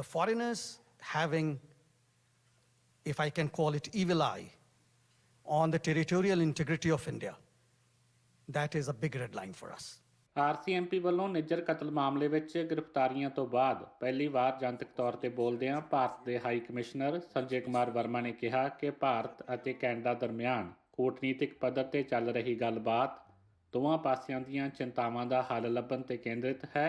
the foreigners having, if I can call it evil eye, on the territorial integrity of India, that is a big red line for us. RCMP ਵੱਲੋਂ ਨਿੱਜਰ ਕਤਲ ਮਾਮਲੇ ਵਿੱਚ ਗ੍ਰਿਫਤਾਰੀਆਂ ਤੋਂ ਬਾਅਦ ਪਹਿਲੀ ਵਾਰ ਜਨਤਕ ਤੌਰ ਤੇ ਬੋਲਦਿਆਂ ਭਾਰਤ ਦੇ ਹਾਈ ਕਮਿਸ਼ਨਰ ਸੰਜੇ ਕੁਮਾਰ ਵਰਮਾ ਨੇ ਕਿਹਾ ਕਿ ਭਾਰਤ ਅਤੇ ਕੈਨੇਡਾ ਦਰਮਿਆਨ ਕੂਟਨੀਤਿਕ ਪੱਧਰ ਤੇ ਚੱਲ ਰਹੀ ਗੱਲਬਾਤ ਦੋਵਾਂ ਪਾਸਿਆਂ ਦੀਆਂ ਚਿੰਤਾਵਾਂ ਦਾ ਹੱਲ ਲੱਭਣ ਤੇ ਕੇਂਦਰਿਤ ਹੈ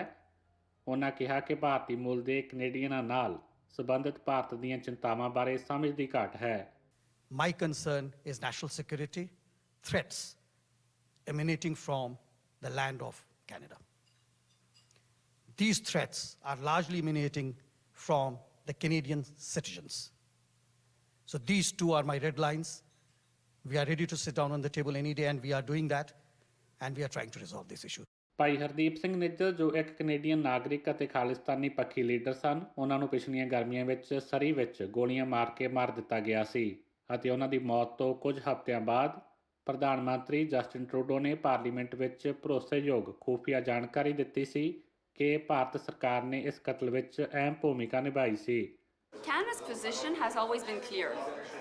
ਉਹਨਾਂ ਕਿਹਾ ਕਿ ਭਾਰਤੀ ਮੂਲ ਦੇ ਕੈਨੇਡੀਅਨਾਂ ਨਾਲ ਸਬੰਧਿਤ ਭਾਰਤ ਦੀਆਂ ਚਿੰਤਾਵਾਂ ਬਾਰੇ ਸਮਝ ਦੀ ਘਾਟ ਹੈ My concern is national security threats emanating from the land of Canada. These threats are largely emanating from the Canadian citizens. So these two are my red lines. We are ready to sit down on the table any day, and we are doing that, and we are trying to resolve this issue. ਭਾਈ ਹਰਦੀਪ ਸਿੰਘ ਨਿੱਜਰ ਜੋ ਇੱਕ Canadian ਨਾਗਰਿਕ ਅਤੇ ਖਾਲਿਸਤਾਨੀ ਪੱਖੀ leader ਸਨ, ਉਹਨਾਂ ਨੂੰ ਪਿਛਲੀਆਂ ਗਰਮੀਆਂ ਵਿੱਚ ਸਰੀ ਵਿੱਚ ਗੋਲੀਆਂ ਮਾਰ ਕੇ ਮਾਰ ਦਿੱਤਾ ਗਿਆ ਸੀ ਅਤੇ ਉਹਨਾਂ ਦੀ ਮੌਤ ਤੋਂ ਕੁਝ ਹਫ਼ਤਿਆਂ ਬਾਅਦ ਪ੍ਰਧਾਨ ਮੰਤਰੀ ਜਸਟਿਨ ਟਰੂਡੋ ਨੇ ਪਾਰਲੀਮੈਂਟ ਵਿੱਚ ਭਰੋਸੇਯੋਗ ਖੂਫੀਆ ਜਾਣਕਾਰੀ ਦਿੱਤੀ ਸੀ ਕਿ ਭਾਰਤ ਸਰਕਾਰ ਨੇ ਇਸ ਕਤਲ ਵਿੱਚ ਅਹਿਮ ਭੂਮਿਕਾ ਨਿਭਾਈ ਸੀ। Canada's position has always been clear.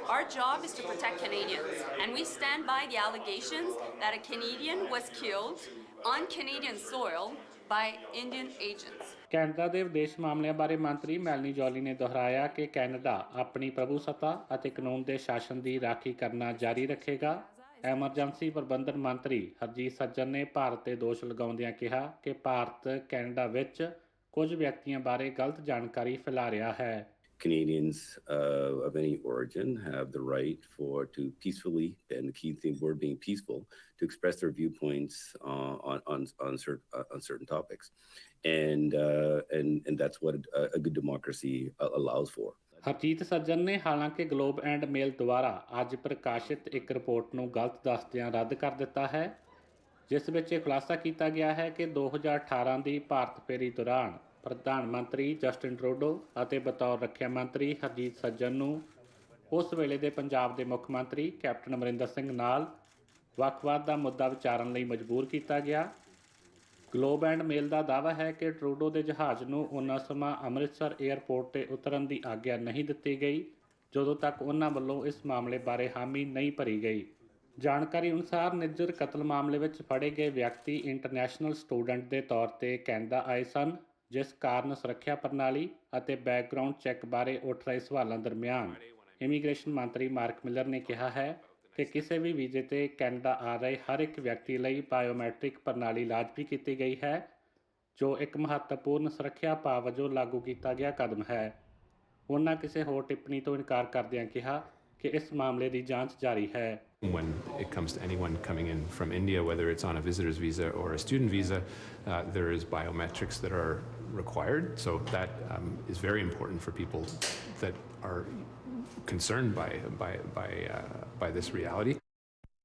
Our job is to protect Canadians, and we stand by the allegations that a Canadian was killed on Canadian soil by Indian agents. Canada ਦੇ ਵਿਦੇਸ਼ ਮਾਮਲਿਆਂ ਬਾਰੇ ਮੰਤਰੀ ਮੈਲਨੀ ਜੋਲੀ ਨੇ ਦੁਹਰਾਇਆ ਕਿ Canada ਆਪਣੀ ਪ੍ਰਭੂਸੱਤਾ ਅਤੇ ਕਾਨੂੰਨ ਦੇ ਸ਼ਾਸਨ ਦੀ ਰਾਖੀ ਕਰਨਾ ਜਾਰੀ ਰੱਖੇਗਾ ਐਮਰਜੈਂਸੀ ਪ੍ਰਬੰਧਨ ਮੰਤਰੀ ਹਰਜੀਤ ਸੱਜਣ ਨੇ ਭਾਰਤ ਤੇ ਦੋਸ਼ ਲਗਾਉਂਦਿਆਂ ਕਿਹਾ ਕਿ ਭਾਰਤ ਕੈਨੇਡਾ ਵਿੱਚ ਕੁਝ ਵਿਅਕਤੀਆਂ ਬਾਰੇ ਗਲਤ ਜਾਣਕਾਰੀ ਫੈਲਾ ਰਿਹਾ ਹੈ Canadians uh, of any origin have the right for to peacefully, and the key thing word being peaceful, to express their viewpoints uh, on on on, cer- uh, on certain topics, and uh, and and that's what a, a good democracy uh, allows for. Harjeet ਸੱਜਣ ਨੇ ਹਾਲਾਂਕਿ globe and ਮੇਲ ਦੁਆਰਾ ਅੱਜ ਪ੍ਰਕਾਸ਼ਿਤ ਇੱਕ report ਨੂੰ ਗਲਤ ਦੱਸਦਿਆਂ ਰੱਦ ਕਰ ਦਿੱਤਾ ਹੈ ਜਿਸ ਵਿੱਚ ਇਹ ਖੁਲਾਸਾ ਕੀਤਾ ਗਿਆ ਹੈ ਕਿ 2018 ਦੀ ਭਾਰਤ ਫੇਰੀ ਦੌਰਾਨ ਪ੍ਰਧਾਨ ਮੰਤਰੀ ਜਸਟਿਨ ਟਰੂਡੋ ਅਤੇ ਬਤੌਰ ਰੱਖਿਆ ਮੰਤਰੀ ਹਰਜੀਤ ਸੱਜਣ ਨੂੰ ਉਸ ਵੇਲੇ ਦੇ ਪੰਜਾਬ ਦੇ ਮੁੱਖ ਮੰਤਰੀ ਕੈਪਟਨ ਅਮਰਿੰਦਰ ਸਿੰਘ ਨਾਲ ਵੱਖਵਾਦ ਦਾ ਮੁੱਦਾ ਵਿਚਾਰਨ ਲਈ ਮਜਬੂਰ ਕੀਤਾ ਗਿਆ। ਗਲੋਬ ਐਂਡ ਮੇਲ ਦਾ ਦਾਅਵਾ ਹੈ ਕਿ ਟਰੂਡੋ ਦੇ ਜਹਾਜ਼ ਨੂੰ ਉਹਨਾਂ ਸਮਾਂ ਅੰਮ੍ਰਿਤਸਰ 에ਅਰਪੋਰਟ ਤੇ ਉਤਰਨ ਦੀ ਆਗਿਆ ਨਹੀਂ ਦਿੱਤੀ ਗਈ, ਜਦੋਂ ਤੱਕ ਉਹਨਾਂ ਵੱਲੋਂ ਇਸ ਮਾਮਲੇ ਬਾਰੇ ਹਾਮੀ ਨਹੀਂ ਭਰੀ ਗਈ। ਜਾਣਕਾਰੀ ਅਨੁਸਾਰ ਨਿੱਜਰ ਕਤਲ ਮਾਮਲੇ ਵਿੱਚ ਫੜੇ ਗਏ ਵਿਅਕਤੀ ਇੰਟਰਨੈਸ਼ਨਲ ਸਟੂਡੈਂਟ ਦੇ ਤੌਰ ਤੇ ਕੈਨੇਡਾ ਆਏ ਸਨ। ਜਿਸ ਕਾਰਨ ਸੁਰੱਖਿਆ ਪ੍ਰਣਾਲੀ ਅਤੇ ਬੈਕਗ੍ਰਾਉਂਡ ਚੈੱਕ ਬਾਰੇ ਉੱਠ ਰਹੇ ਸਵਾਲਾਂ ਦਰਮਿਆਨ ਇਮੀਗ੍ਰੇਸ਼ਨ ਮੰਤਰੀ ਮਾਰਕ ਮਿਲਰ ਨੇ ਕਿਹਾ ਹੈ ਕਿ ਕਿਸੇ ਵੀ ਵੀਜ਼ੇ ਤੇ ਕੈਨੇਡਾ ਆ ਰਹੇ ਹਰ ਇੱਕ ਵਿਅਕਤੀ ਲਈ ਬਾਇਓਮੈਟ੍ਰਿਕ ਪ੍ਰਣਾਲੀ ਲਾਜ਼ਮੀ ਕੀਤੀ ਗਈ ਹੈ ਜੋ ਇੱਕ ਮਹੱਤਵਪੂਰਨ ਸੁਰੱਖਿਆ ਭਾਵ ਵਜੋਂ ਲਾਗੂ ਕੀਤਾ ਗਿਆ ਕਦਮ ਹੈ। ਉਹਨਾਂ ਕਿਸੇ ਹੋਰ ਟਿੱਪਣੀ ਤੋਂ ਇਨਕਾਰ ਕਰਦਿਆਂ ਕਿਹਾ ਕਿ ਇਸ ਮਾਮਲੇ ਦੀ ਜਾਂਚ ਜਾਰੀ ਹੈ। When it comes to anyone coming in from India, whether it's on a visitor's visa or a student visa, uh, there is biometrics that are required. So that um, is very important for people that are concerned by by by uh, by this reality.